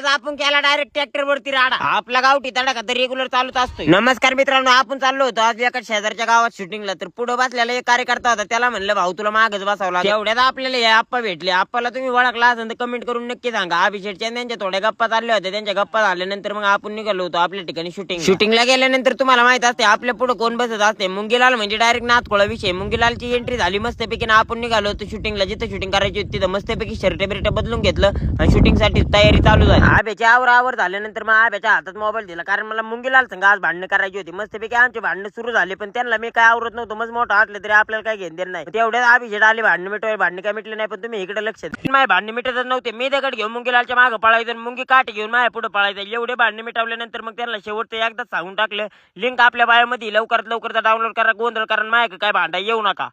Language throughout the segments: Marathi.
आज आपण केला डायरेक्ट ट्रॅक्टर वरती राडा. आपला गावठी तडाखा तर रेग्युलर चालूच असतो नमस्कार मित्रांनो आपण चाललो होतो. आज एका शेजारच्या गावात शूटिंगला तर पुढे बसलेला एक कार्यकर्ता होता. त्याला म्हणलं भाऊ तुला मागच बसावला एवढ्यात आपल्याला हे आप्पा भेटले. आप्पाला तुम्ही ओळखला असेल तर कमेंट करून नक्की सांगा. अभिषेकच्या आणि त्यांच्या थोड्या गप्पा चालल्या होत्या. त्यांच्या गप्पा झाल्यानंतर मग आपण निघालो होतो आपल्या ठिकाणी शूटिंग शूटिंगला गेल्यानंतर तुम्हाला माहीत असते आपल्या पुढे कोण बसत असते मुंगीलाल म्हणजे डायरेक्ट नाथकोळा विषय. मुंगीलालची एंट्री झाली मस्तपैकी ना आपण निघालो होतो शूटिंगला जिथं शूटिंग करायची होती तिथं मस्तपैकी शर्ट बिर्ट बदलून घेतलं आणि शूटिंगसाठी तयारी चालू झाली. आब्याच्या आवर आवर झाल्यानंतर मग आब्याच्या हातात मोबाईल दिला. कारण मला मुंगीलाल संघ आज भांडणं करायची होती. मस्तपैकी आमचे भांडणं सुरू झाले पण त्यांना मी काय आवरत नव्हतो. मग मोठं असलं तरी आपल्याला काय घेणं देणार नाही. तेवढ्यात आभिषेक आले भांडणं मिटवाय भांडणं काय मिटले नाही पण तुम्ही इकडे लक्ष द्या. माझे भांडणं मिटतच नव्हते. मी दगड घेऊन मुंगीलालच्या मागे पळायचं मुंगी काठी घेऊन माझ्या पुढे पळायचं. एवढे भांडणं मिटवल्यानंतर मग त्यांना शेवटचं एकदाच सांगून टाकलं. लिंक आपल्या बायोमध्ये. लवकरात लवकर डाउनलोड करा गोंधळ कारण माझ्या काय भांडा येऊ नका.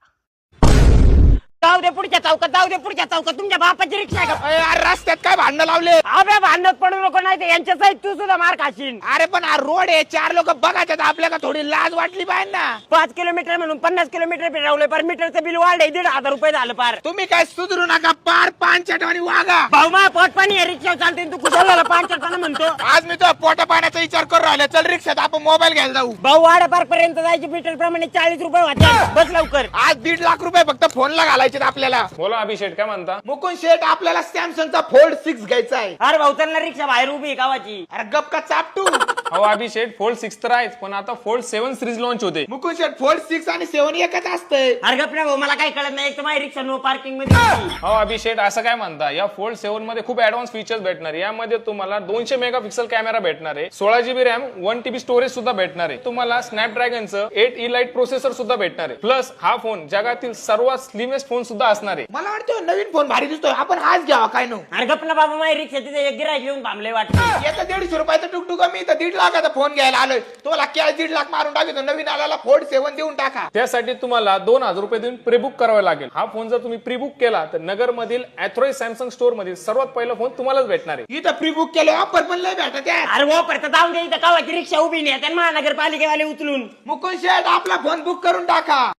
जाऊ दे पुढच्या चौकात जाऊ दे पुढच्या चौकात. तुमच्या बापाची रिक्षा आहे का? अरे यार, रस्त्यात काय भांडणं लावले? अबे भांडत पडू नको नाही ते यांच्या साईड तू सुद्धा मार खाशील अरे पण हा रोड आहे चार लोक बघायच्यात आपल्याला थोडी लाज वाटली पाहिजे ना. पाच किलोमीटर म्हणून पन्नास किलोमीटर फिरवले पर. मीटरचं बिल वाढले दीड हजार रुपये झालं पार. तुम्ही काय सुधरू नका पार पाच चटवानी वागा. भाऊ मा पोट पाणी रिक्षा चालते तू कुठं झालं पाच चटकानं म्हणतो. आज मी तो पोटा पाण्याचा विचार करू राहिलो. चल रिक्षात आपण मोबाईल घ्यायला जाऊ. भाऊ वाडा पार्क पर्यंत जायची मीटर प्रमाणे चाळीस रुपये वाटतात बस लवकर. आज दीड लाख रुपये फक्त फोनला घालायचे आपल्याला. बोला अभिषेक काय म्हणता? मुकुंद शेठ आपल्याला सॅमसंगचा फोल्ड सिक्स घ्यायचा आहे. अरे भाऊ त्यांना रिक्षा बाहेर उभी आहे गावाची. अरे गप का चापटू? हो अभिषेक फोल्ड सिक्स तर आहेच पण आता फोल्ड सेव्हन सिरीज लॉन्च होते. मुकुंद शेठ फोल्ड सिक्स आणि सेवन एकच असतंय. अरे ना भाऊ मला काही कळत नाही एक तर माझी रिक्षा नो पार्किंगमध्ये होती. हो अभिषेक असं काय म्हणता? या फोल्ड सेव्हनमध्ये खूप ऍडव्हान्स फीचर्स भेटणार आहे. यामध्ये तुम्हाला दोनशे मेगा पिक्सल कॅमेरा भेटणार आहे. सोळा GB RAM one TB storage सुद्धा भेटणार आहे. तुम्हाला स्नॅपड्रॅगनचं एट ई लाइट प्रोसेसर सुद्धा भेटणार आहे. प्लस हा फोन जगातील सर्वात स्लिमेस्ट फोन सुद्धा असणार आहे. मला वाटतं नवीन फोन भारी दिसतोय. आपण हाच घ्यावा काय नो. अरे गप ना बाबा माझी रिक्षा तिथे एक गिरायक येऊन थांबले वाटतं. याचा दीडशे रुपयाचा टुकटुक मी तर दीड लाखाचा फोन घ्यायला आलोय. तुम्हाला कॅश दीड लाख मारून टाकतो नवीन आल्याला फोल्ड सेवन देऊन टाका. त्यासाठी तुम्हाला दोन हजार रुपये देऊन प्रीबुक करावे लागेल. हा फोन जर तुम्ही प्रीबुक केला तर नगर मधील अॅथ्रोय सॅमसंग स्टोर मधील सर्वात पहिला फोन तुम्हालाच भेटणार आहे. इथं प्री बुक केलं ऑफर पण लय भेटत आहे अरे वो परत जाऊन दे इथं. गावाची रिक्षा उभी नाही आणि महानगरपालिकेवाले उचलून. मुकुंद शेठ आपला फोन बुक करून टाका.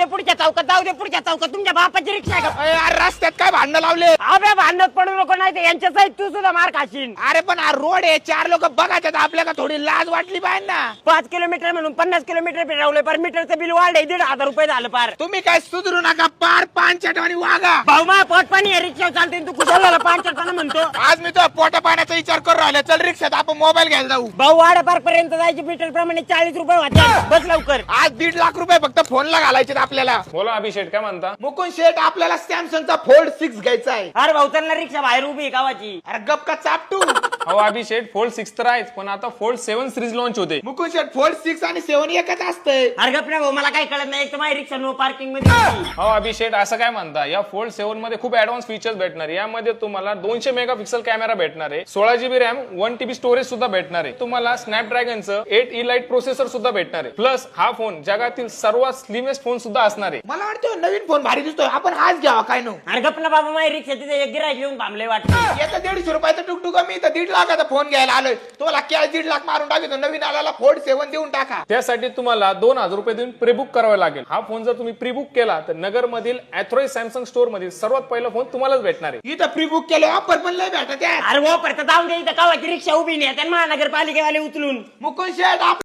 दे पुढच्या चौकात जाऊ दे पुढच्या चौकात. तुमच्या बापाची रिक्षा आहे का? अरे यार, रस्त्यात काय भांडणं लावले? अबे भांडत पडू नको नाही ते यांच्या साईड तू सुद्धा मार खाशील अरे पण हा रोड आहे चार लोक बघायच्यात आपल्याला थोडी लाज वाटली पाहिजे ना. पाच किलोमीटर म्हणून पन्नास किलोमीटर फिरवले पर मीटरचं बिल वाढले दीड हजार रुपये झालं पार. तुम्ही काय सुधरू नका पार पाच चटवानी वागा. भाऊ मा पोट पाणी रिक्षा चालते तू कुठं झालं पाच चटकानं म्हणतो. आज मी तो पोटा पाण्याचा विचार करू राहिलो. चल रिक्षात आपण मोबाईल घ्यायला जाऊ. भाऊ वाडा पार्क पर्यंत जायची मीटर प्रमाणे चाळीस रुपये वाटतात बस लवकर. आज दीड लाख रुपये फक्त फोनला घालायचे आपल्याला? बोला अभिषेक काय म्हणता? मुकुंद शेठ आपल्याला सॅमसंगचा फोल्ड सिक्स घ्यायचा आहे. अरे भाऊ त्यांना रिक्षा बाहेर उभी आहे गावाची. अरे गप का चापटू हो अभिषेक फोल्ड सिक्स तर आहेच पण आता फोल्ड सेव्हन सिरीज लॉन्च होते. मुकुंद शेठ फोल्ड सिक्स आणि सेवन एकच असतंय. अरे गप भाऊ मला काही कळत नाही एक तर माझी रिक्षा नो पार्किंगमध्ये. होती. हो अभिषेक असं काय म्हणता? या फोल्ड सेव्हनमध्ये खूप ऍडव्हान्स फीचर्स भेटणार आहे. यामध्ये तुम्हाला दोनशे मेगा पिक्सल कॅमेरा भेटणार आहे. सोळा GB RAM one TB storage सुद्धा भेटणार आहे. तुम्हाला स्नॅपड्रॅगनचं एट ई लाइट प्रोसेसर सुद्धा भेटणार आहे. प्लस हा फोन जगातील सर्वात स्लिमेस्ट फोन सुद्धा असणार आहे. मला वाटतं नवीन फोन भारी दिसतोय. आपण हाच घ्यावा काय नो? अरे गप ना बाबा माझी रिक्षा तिथे एक गिरायक येऊन थांबले वाटतं. याचा दीडशे रुपयाचा टुकटुक मी तर दीड लाखाचा फोन घ्यायला आलोय. तुम्हाला कॅश दीड लाख मारून टाकतो नवीन आल्याला फोल्ड सेवन देऊन टाका. त्यासाठी तुम्हाला दोन हजार रुपये देऊन प्रीबुक करावे लागेल. हा फोन जर तुम्ही प्रीबुक केला तर नगर मधील अॅथ्रोय सॅमसंग स्टोर मधील सर्वात पहिला फोन तुम्हालाच भेटणार आहे. इथं प्री बुक केलं ऑफर पण लय भेटत आहे अरे वो परत जाऊन दे इथं गावाची रिक्षा उभी नाही महानगरपालिकेवाले उचलून. मुकुंद शेठ आप